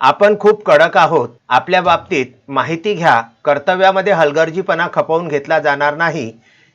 आपण खूप कडक आहोत. आपल्या बाबतीत माहिती घ्या. कर्तव्यामध्ये हलगर्जीपणा खपवून घेतला जाणार नाही.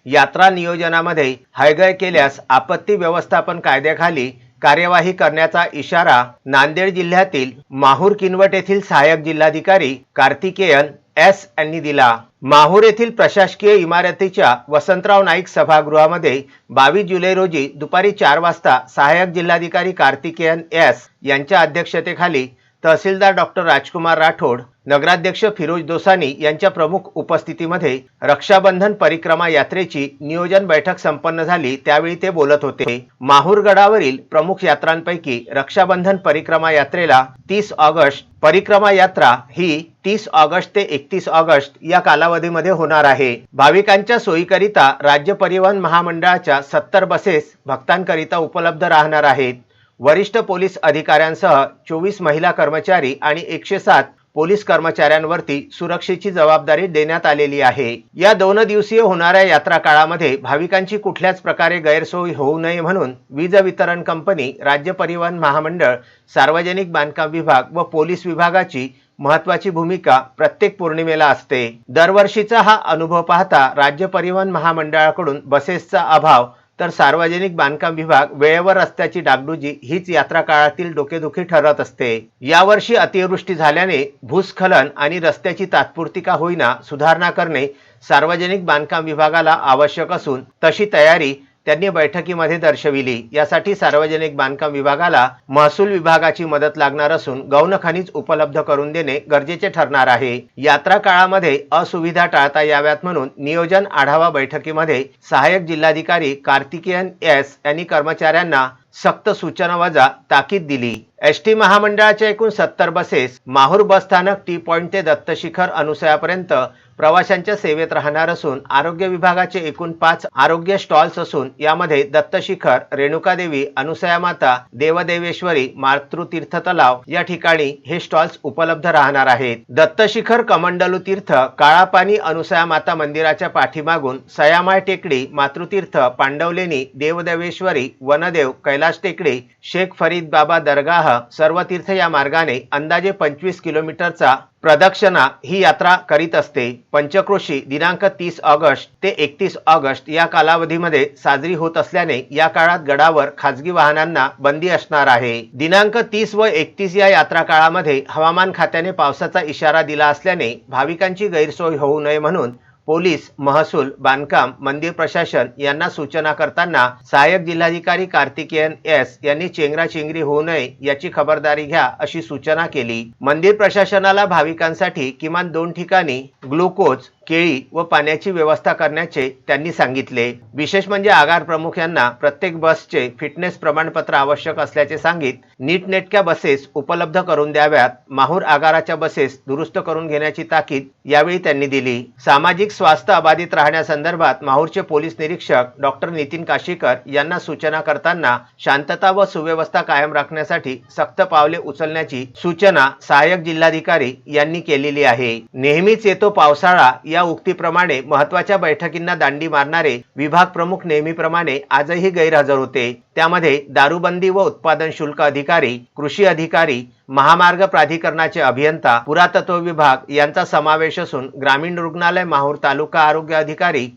यात्रा नियोजनामध्ये हयगय केल्यास आपत्ती व्यवस्थापन कायद्याखाली कार्यवाही करण्याचा इशारा नांदेड जिल्ह्यातील माहूर किनवट येथील सहाय्यक जिल्हाधिकारी कार्तिकेयन एस यांनी दिला. माहूर येथील प्रशासकीय इमारतीच्या वसंतराव नाईक सभागृहामध्ये बावीस जुलै रोजी दुपारी चार वाजता सहाय्यक जिल्हाधिकारी कार्तिकेयन एस यांच्या अध्यक्षतेखाली तहसीलदार डॉक्टर राजकुमार राठोड नगराध्यक्ष फिरोज दोसानी यांच्या प्रमुख उपस्थितीमध्ये रक्षाबंधन परिक्रमा यात्रेची नियोजन बैठक संपन्न झाली त्यावेळी ते बोलत होते. माहूरगडावरील प्रमुख यात्रांपैकी रक्षाबंधन परिक्रमा यात्रेला तीस ऑगस्ट परिक्रमा यात्रा ही तीस ऑगस्ट ते एकतीस ऑगस्ट या कालावधीमध्ये होणार आहे. भाविकांच्या सोयीकरिता राज्य परिवहन महामंडळाच्या सत्तर बसेस भक्तांकरिता उपलब्ध राहणार आहेत. वरिष्ठ पोलीस अधिकाऱ्यांसह चोवीस महिला कर्मचारी आणि एकशे सात पोलीस कर्मचाऱ्यांवरती सुरक्षेची जबाबदारी देण्यात आलेली आहे. या दोन दिवसीय होणाऱ्या यात्रा काळामध्ये भाविकांची कुठल्याच प्रकारे गैरसोय होऊ नये म्हणून वीज वितरण कंपनी राज्य परिवहन महामंडळ सार्वजनिक बांधकाम विभाग व पोलीस विभागाची महत्वाची भूमिका प्रत्येक पौर्णिमेला असते. दरवर्षीचा हा अनुभव पाहता राज्य परिवहन महामंडळाकडून बसेसचा अभाव तर सार्वजनिक बांधकाम विभाग वेळेवर रस्त्याची डागडुजी हीच यात्रा काळातील डोकेदुखी ठरत असते. यावर्षी अतिवृष्टी झाल्याने भूस्खलन आणि रस्त्याची तात्पुरती का होईना सुधारणा करणे सार्वजनिक बांधकाम विभागाला आवश्यक असून तशी तयारी त्यांनी बैठकीमध्ये दर्शविली. यासाठी सार्वजनिक बांधकाम विभागाला महसूल विभागाची मदत लागणार असून गौण खनिज उपलब्ध करून देणे गरजेचे ठरणार आहे. यात्रा काळामध्ये असुविधा टाळता याव्यात म्हणून नियोजन आढावा बैठकीमध्ये सहाय्यक जिल्हाधिकारी कार्तिकेयन एस यांनी कर्मचाऱ्यांना सक्त सूचना वजा ताकीद दिली. एस टी महामंडळाच्या एकूण सत्तर बसेस माहूर बसस्थानक टी पॉइंट ते दत्तशिखर अनुसयापर्यंत प्रवाशांच्या सेवेत राहणार असून आरोग्य विभागाचे एकूण पाच आरोग्य स्टॉल्स असून यामध्ये दत्तशिखर रेणुकादेवी अनुसया माता देवदेवेश्वरी मातृतीर्थ तलाव या ठिकाणी हे स्टॉल्स उपलब्ध राहणार आहेत. दत्तशिखर कमंडलू तीर्थ काळापाणी अनुसया माता मंदिराच्या पाठीमागून सयामाय टेकडी मातृतीर्थ पांडवलेनी देवदेवेश्वरी वनदेव कैलास टेकडी शेख फरीद बाबा दरगाह सर्व तीर्थ या मार्गाने अंदाजे पंचवीस किलोमीटरचा प्रदक्षिणा ही यात्रा करीत असते. पंचक्रोशी दिनांक तीस ऑगस्ट ते एकतीस ऑगस्ट या कालावधीमध्ये साजरी होत असल्याने या काळात गडावर खाजगी वाहनांना बंदी असणार आहे. दिनांक तीस व एकतीस या यात्रा काळामध्ये हवामान खात्याने पावसाचा इशारा दिला असल्याने भाविकांची गैरसोय होऊ नये म्हणून पोलीस महसूल बांधकाम मंदिर प्रशासन यांना सूचना करताना सहाय्यक जिल्हाधिकारी कार्तिकेयन एस यांनी चेंगराचेंगरी होऊ नये याची खबरदारी घ्या अशी सूचना केली. मंदिर प्रशासनाला भाविकांसाठी किमान दोन ठिकाणी ग्लुकोज केळी व पाण्याची व्यवस्था करण्याचे त्यांनी सांगितले. विशेष म्हणजे आगार प्रमुख यांना प्रत्येक बसचे फिटनेस प्रमाणपत्र आवश्यक असल्याचे सांगित नीटनेटक्या बसेस उपलब्ध करून द्याव्यात माहूर आगाराच्या बसेस दुरुस्त करून घेण्याची ताकीद यावेळी त्यांनी दिली. सामाजिक स्वास्थ्य अबाधित राहण्यासंदर्भात माहूरचे पोलीस निरीक्षक डॉक्टर नितीन काशीकर यांना सूचना करताना शांतता व सुव्यवस्था कायम राखण्यासाठी सक्त पावले उचलण्याची सूचना सहाय्यक जिल्हाधिकारी यांनी केलेली आहे. नेहमीच येतो पावसाळा या उक्तीप्रमाणे महत्त्वाच्या बैठकींना दांडी मारणारे विभाग प्रमुख नेहमीप्रमाणे आजही गैरहजर होते. त्यामध्ये दारूबंदी व उत्पादन शुल्क अधिकारी कृषी अधिकारी महामार्ग प्राधिकरणाचे अभियंता पुरातत्व विभाग यांचा समावेश असून ग्रामीण रुग्णालय माहूर तालुका आरोग्य अधिकारी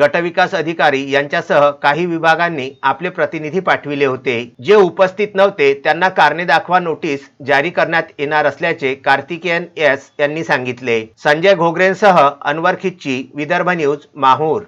गटविकास अधिकारी यांच्यासह काही विभागांनी आपले प्रतिनिधी पाठविले होते. जे उपस्थित नव्हते त्यांना कारणे दाखवा नोटीस जारी करण्यात येणार असल्याचे कार्तिकेयन एस यांनी सांगितले. संजय घोगरेंसह अनवर खिच्ची विदर्भ न्यूज माहूर.